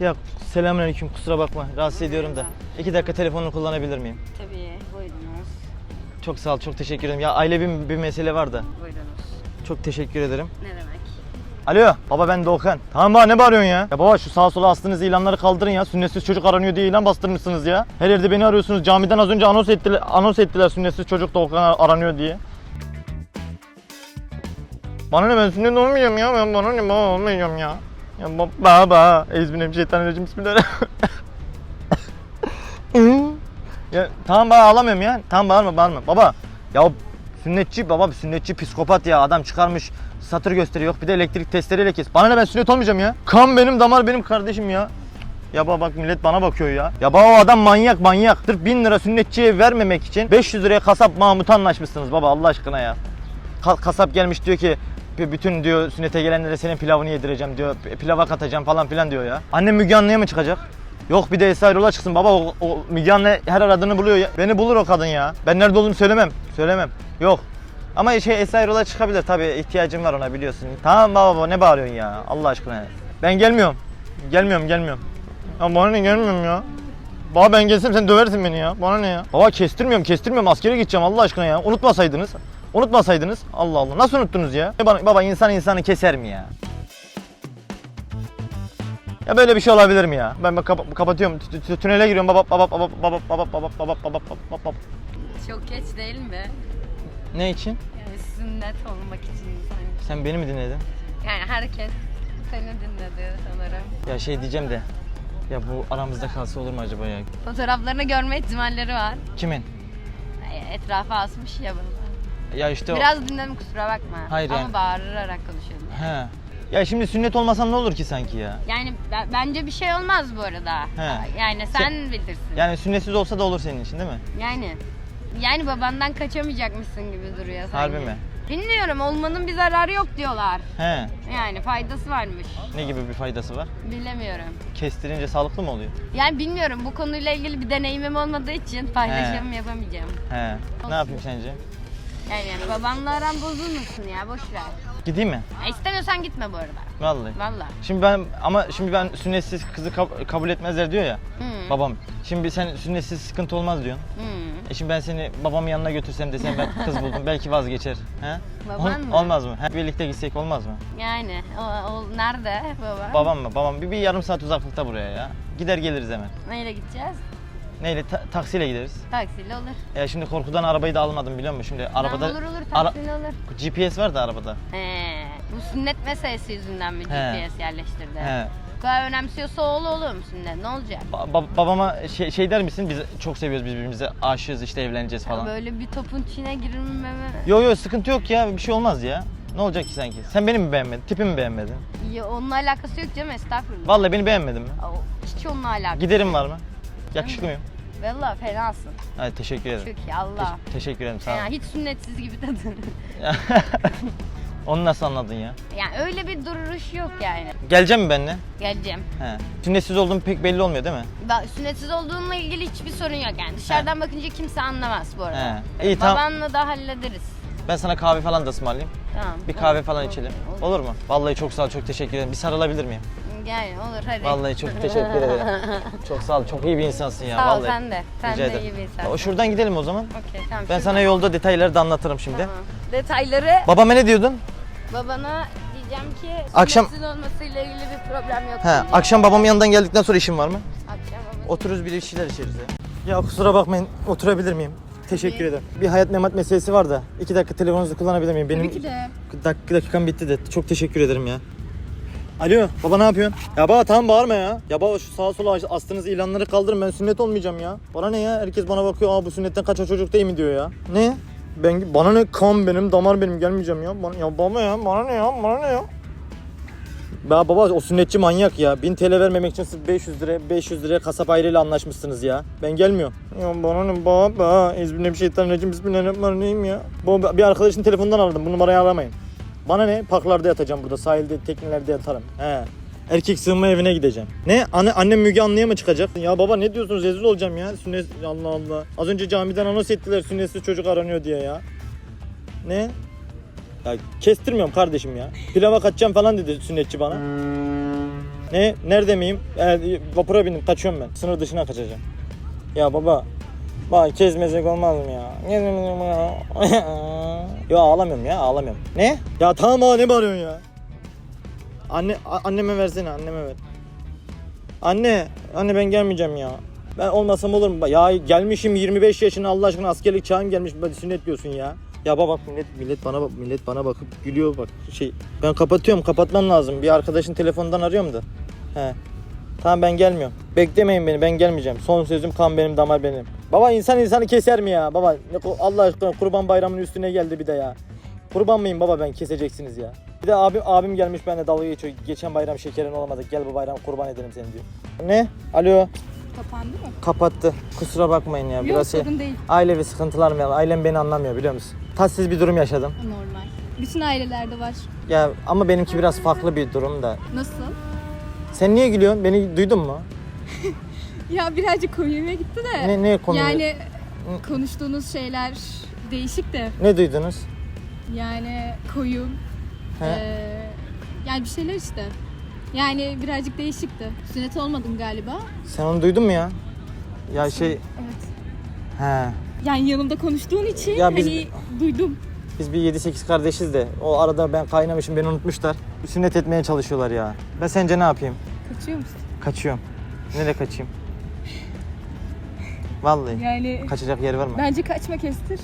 Ya selamünaleyküm kusura bakma rahatsız ediyorum da. İki dakika telefonunu kullanabilir miyim? Tabii buyurunuz. Çok sağ ol çok teşekkür ederim. Ya aile bir, bir mesele var da. Buyurunuz. Çok teşekkür ederim. Ne demek? Alo baba ben Doğukan. Tamam baba ne bağırıyorsun ya? Ya baba şu sağa sola astığınız ilanları kaldırın ya. Sünnetsiz çocuk aranıyor diye ilan bastırmışsınız ya. Her yerde beni arıyorsunuz. Camiden az önce anons ettiler, anons ettiler sünnetsiz çocuk Doğukan aranıyor diye. Bana ne ben sünnet olmayacağım ya. Ben bana ne baba olmayacağım ya. Ya ba- baba. Ezbinemişeytanirracim Bismillahirrahmanirrahim. ya tamam baba ağlamıyorum ya. Tamam bağırma bağırma. Baba ya sünnetçi baba sünnetçi psikopat ya. Adam çıkarmış satır gösteriyor. Yok bir de elektrik testereyle kes. Bana ne ben sünnet olmayacağım ya. Kan benim damar benim kardeşim ya. Ya baba bak millet bana bakıyor ya. Ya baba o adam manyak manyak. Sırf 1000 lira sünnetçiye vermemek için 500 liraya kasap Mahmut'a anlaşmışsınız baba Allah aşkına ya. Ka- kasap gelmiş diyor ki "B- bütün diyor sünnete gelenlere senin pilavını yedireceğim diyor. Pilava katacağım falan filan diyor ya. Annem Müge Anlı'ya mı çıkacak? Yok bir de Esra Erol'a çıksın baba o, o Müge Anlı her aradığını buluyor ya. Beni bulur o kadın ya. Ben nerede olduğumu söylemem. Söylemem. Yok. Ama şey Esra Erol'a çıkabilir tabii ihtiyacım var ona biliyorsun. Tamam baba baba ne bağırıyorsun ya Allah aşkına ya. Ben gelmiyorum. Gelmiyorum gelmiyorum. Ya bana ne gelmiyorum ya. Baba ben gelsem sen döversin beni ya. Bana ne ya? Baba kestirmiyorum kestirmiyorum askere gideceğim Allah aşkına ya. Unutmasaydınız. Unutmasaydınız. Allah Allah. Nasıl unuttunuz ya? Baba, baba insan insanı keser mi ya? Ya böyle bir şey olabilir mi ya? Ben kapa- kapatıyorum. Tü- tü- Tünele giriyorum. Baba baba baba baba baba baba baba baba baba baba. Çok geç değil mi? Ne için? Yani sünnet olmak için. Sen beni mi dinledin? Yani herkes seni dinledi sanırım. Ya şey diyeceğim de. Ya bu aramızda kalsa olur mu acaba ya? Fotoğraflarını görme ihtimalleri var. Kimin? Etrafa asmış ya bunu. Ya işte o. Biraz dinledim kusura bakma. Hayır Ama yani- bağırarak konuşuyorum. He. Ya şimdi sünnet olmasan ne olur ki sanki ya? Yani ben- bence bir şey olmaz bu arada. He. Yani sen bilirsin. Yani sünnetsiz olsa da olur senin için değil mi? Yani yani babandan kaçamayacakmışsın gibi duruyor sanki. Harbi mi? Bilmiyorum olmanın bir zararı yok diyorlar. He. Yani faydası varmış. Ne gibi bir faydası var? Bilemiyorum. Kestirince sağlıklı mı oluyor? Yani bilmiyorum bu konuyla ilgili bir deneyimim olmadığı için paylaşım yapamayacağım. He. Ne yapayım sence? Yani, babanla aran bozulmasın ya boş ver. Gideyim mi? Ya istemiyorsan gitme bu arada. Vallahi. Valla. Şimdi ben ama şimdi ben sünnetsiz kızı kab- kabul etmezler diyor ya Hı. babam. Şimdi sen sünnetsiz sıkıntı olmaz diyorsun. Hı. E şimdi ben seni babamın yanına götürsem desem ben kız buldum belki vazgeçer. He? Baban Ol- mı? Olmaz mı? He? Birlikte gitsek olmaz mı? Yani o, o nerede baba? Babam mı? Babam bir, bir yarım saat uzaklıkta buraya ya. Gider geliriz hemen. Neyle gideceğiz? Neyle? Ta- taksiyle gideriz. Taksiyle olur. Ya şimdi korkudan arabayı da almadım biliyor musun? Şimdi arabada olur olur Ara- taksiyle olur. GPS var da arabada. He. Bu sünnet meselesi yüzünden mi He. GPS yerleştirdi? He. Bu kadar önemsiyorsa oğlu oğlum sünnet ne olacak? Ba- ba- babama şey, şey der misin? Biz çok seviyoruz birbirimizi. Aşığız işte evleneceğiz falan. böyle bir topun içine girilmeme... Yok yok sıkıntı yok ya. Bir şey olmaz ya. Ne olacak ki sanki? Sen beni mi beğenmedin? Tipimi mi beğenmedin? Ya onunla alakası yok canım estağfurullah. Vallahi beni beğenmedin mi? Hiç onunla alakası. Giderim var mı? Yakışıklı mıyım? Valla fenasın. Hadi teşekkür ederim. Çok iyi Allah. Teş- teşekkür ederim sağ ol. Fena, hiç sünnetsiz gibi tadın. Onu nasıl anladın ya? yani öyle bir duruş yok yani. Geleceğim mi benimle? Geleceğim. He. Sünnetsiz olduğum pek belli olmuyor değil mi? Ba- sünnetsiz olduğunla ilgili hiçbir sorun yok yani. Dışarıdan bakınca kimse anlamaz bu arada. He. İyi, tamam. Babanla da hallederiz. Ben sana kahve falan da ısmarlayayım. Tamam. Bir kahve olur, falan olur, içelim. Olur. Olur mu? Vallahi çok sağ ol, çok teşekkür ederim. Bir sarılabilir miyim? Gel olur hadi. Vallahi çok teşekkür ederim. Çok sağ ol, çok iyi bir insansın ya. Sağ ol vallahi. sen de. Sen Rica de ederim. iyi bir insansın. O şuradan gidelim o zaman. Okey tamam. Ben şuradan- sana yolda detayları da anlatırım şimdi. Tamam. Detayları Babama ne diyordun? babana diyeceğim ki Akşam- sünnetsiz olmasıyla ilgili bir problem yok. He, diyeceğim. akşam babamın yanından geldikten sonra işin var mı? Akşam babana- Otururuz bir şeyler içeriz ya. Ya kusura bakmayın, oturabilir miyim? Teşekkür ederim. Bir hayat memat meselesi var da iki dakika telefonunuzu kullanabilir miyim? Benim Tabii ki de. dak- dakikam bitti de çok teşekkür ederim ya. Alo baba ne yapıyorsun? Ya baba tamam bağırma ya. Ya baba şu sağa sola astığınız ilanları kaldırın ben sünnet olmayacağım ya. Bana ne ya? Herkes bana bakıyor aa bu sünnetten kaçan çocuk değil mi diyor ya. Ne? Ben bana ne kan benim damar benim gelmeyeceğim ya. Bana, ya baba ya bana ne ya bana ne ya? Ya baba o sünnetçi manyak ya. 1000 TL vermemek için sırf 500 lira 500 liraya kasap ayrıyla anlaşmışsınız ya. Ben gelmiyorum. Ya bana ne baba? Ezbillahimineşşeytanirracim bismillahirrahmanirrahim ya. Bu bir arkadaşın telefonundan aradım. Bu numarayı aramayın. Bana ne? Parklarda yatacağım burada. Sahilde, teknelerde yatarım. He. Erkek sığınma evine gideceğim. Ne? Anne, annem Müge Anlı'ya mı çıkacak? Ya baba ne diyorsunuz? Rezil olacağım ya. Sünnet... Allah Allah. Az önce camiden anons ettiler sünnetsiz çocuk aranıyor diye ya. Ne? Ya kestirmiyorum kardeşim ya. Pilava kaçacağım falan dedi sünnetçi bana. Ne? Nerede miyim? Ee, vapura bindim kaçıyorum ben. Sınır dışına kaçacağım. Ya baba. Bak kezmezek olmaz mı ya? ya ağlamıyorum ya ağlamıyorum. Ne? Ya tamam baba ne bağırıyorsun ya? Anne anneme versene anneme ver. Anne, anne ben gelmeyeceğim ya. Ben olmasam olur mu? Ya gelmişim 25 yaşına Allah aşkına askerlik çağım gelmiş. Sünnet diyorsun ya. Ya baba bak millet millet bana bak millet bana bakıp gülüyor bak şey. Ben kapatıyorum kapatmam lazım. Bir arkadaşın telefonundan arıyorum da. He. Tamam ben gelmiyorum. Beklemeyin beni ben gelmeyeceğim. Son sözüm kan benim damar benim. Baba insan insanı keser mi ya? Baba Allah aşkına kurban bayramının üstüne geldi bir de ya. Kurban mıyım baba ben keseceksiniz ya. Bir de abim abim gelmiş benimle dalga geçiyor. Geçen bayram şekerin olamadık. Gel bu bayram kurban edelim seni diyor. Ne? Alo. Kapandı mı? Kapattı. Kusura bakmayın ya. Yok Biraz şey, sorun değil. ailevi sıkıntılar mı? Ailem beni anlamıyor biliyor musun? Tatsız bir durum yaşadım. Normal. Bütün ailelerde var. Ya ama benimki biraz farklı bir durum da. Nasıl? Sen niye gülüyorsun? Beni duydun mu? Ya birazcık komiğime gitti de. Ne ne konu? Yani konuştuğunuz şeyler değişik de. Ne duydunuz? Yani koyun. He? eee, yani bir şeyler işte. Yani birazcık değişikti. Sünnet olmadım galiba. Sen onu duydun mu ya? Ya şey Evet. he. Yani yanımda konuştuğun için Ya biz- hani duydum. Biz bir 7-8 kardeşiz de o arada ben kaynamışım beni unutmuşlar. Sünnet etmeye çalışıyorlar ya. Ben sence ne yapayım? Kaçıyor musun? Kaçıyorum. Nereye kaçayım? Vallahi. Yani Kaçacak yer var mı? bence kaçma kestir.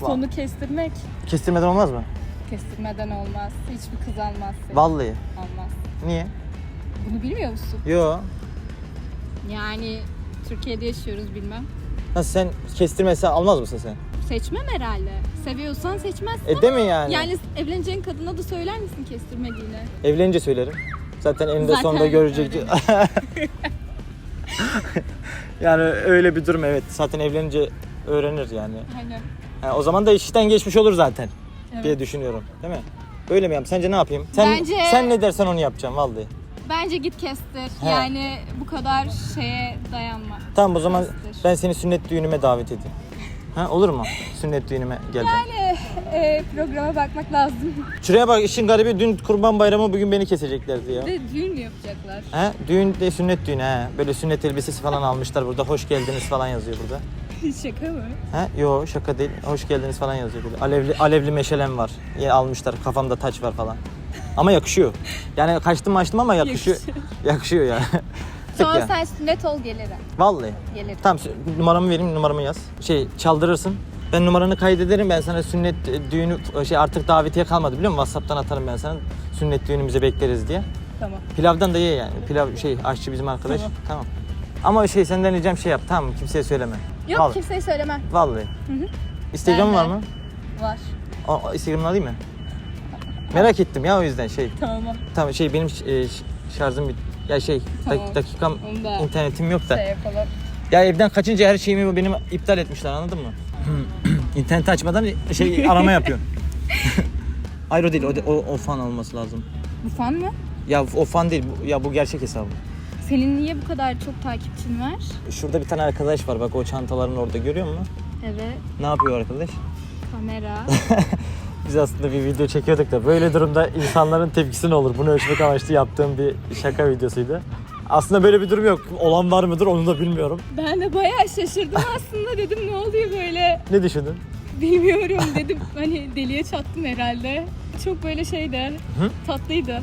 Sonu kestirmek. Kestirmeden olmaz mı? Kestirmeden olmaz. Hiçbir kız almaz seni. Vallahi. Almaz. Niye? Bunu bilmiyor musun? Yo. Yani Türkiye'de yaşıyoruz bilmem. Nasıl sen kestirmesen almaz mısın sen? Seçmem herhalde. Seviyorsan seçmezsin E değil mi yani? Yani evleneceğin kadına da söyler misin kestirmediğini? Evlenince söylerim. Zaten eninde Zaten sonunda görecek. yani öyle bir durum evet. Zaten evlenince öğrenir yani. Aynen. Ha, o zaman da işten geçmiş olur zaten Evet. diye düşünüyorum. Değil mi? Böyle mi yapayım? Sence ne yapayım? Sen Bence- sen ne dersen onu yapacağım vallahi. Bence git kestir. He. Yani bu kadar şeye dayanma. Tamam o zaman Kestir. ben seni sünnet düğünüme davet edeyim. Ha olur mu? Sünnet düğünüme gel. Yani e, programa bakmak lazım. Şuraya bak işin garibi dün kurban bayramı bugün beni keseceklerdi ya. Ve düğün mü yapacaklar? He? Düğün de sünnet düğünü he. Böyle sünnet elbisesi falan almışlar burada. Hoş geldiniz falan yazıyor burada. Şaka mı? He? Yo şaka değil. Hoş geldiniz falan yazıyor burada. Alevli alevli meşalem var. Ya almışlar. Kafamda taç var falan. Ama yakışıyor. Yani kaçtım açtım ama yakışıyor. yakışıyor yani. Tık Sonra ya. sen sünnet ol gelirim. Vallahi. Gelirim. Tamam numaramı vereyim numaramı yaz. Şey çaldırırsın. Ben numaranı kaydederim. Ben sana sünnet düğünü şey artık davetiye kalmadı biliyor musun? WhatsApp'tan atarım ben sana. Sünnet düğünümüze bekleriz diye. Tamam. Pilavdan da ye yani. Pilav şey aşçı bizim arkadaş. Tamam. Tamam. Ama şey senden ricam şey yap tamam mı? Kimseye söyleme. Yok Vallahi. kimseye söylemem. Vallahi. hı. Instagram Ben de. var mı? Var. O, Instagram'ını alayım mı? Merak ettim ya o yüzden şey. Tamam. Tamam şey benim e, şarjım bit. Ya şey Tamam. dakikam da internetim yok da. şey yapalım. Ya evden kaçınca her şeyimi benim iptal etmişler anladın mı? İnterneti açmadan şey arama yapıyor. Hayır o değil o, de- o, o fan olması lazım. Bu fan mı? Ya o fan değil bu- ya bu gerçek hesabı. Senin niye bu kadar çok takipçin var? Şurada bir tane arkadaş var bak o çantaların orada görüyor musun? Evet. Ne yapıyor arkadaş? Kamera. Biz aslında bir video çekiyorduk da böyle durumda insanların tepkisi ne olur? Bunu ölçmek amaçlı yaptığım bir şaka videosuydu. Aslında böyle bir durum yok. Olan var mıdır onu da bilmiyorum. Ben de bayağı şaşırdım aslında dedim ne oluyor böyle Ne düşündün? bilmiyorum dedim hani deliye çattım herhalde. Çok böyle şeydi Hı? tatlıydı.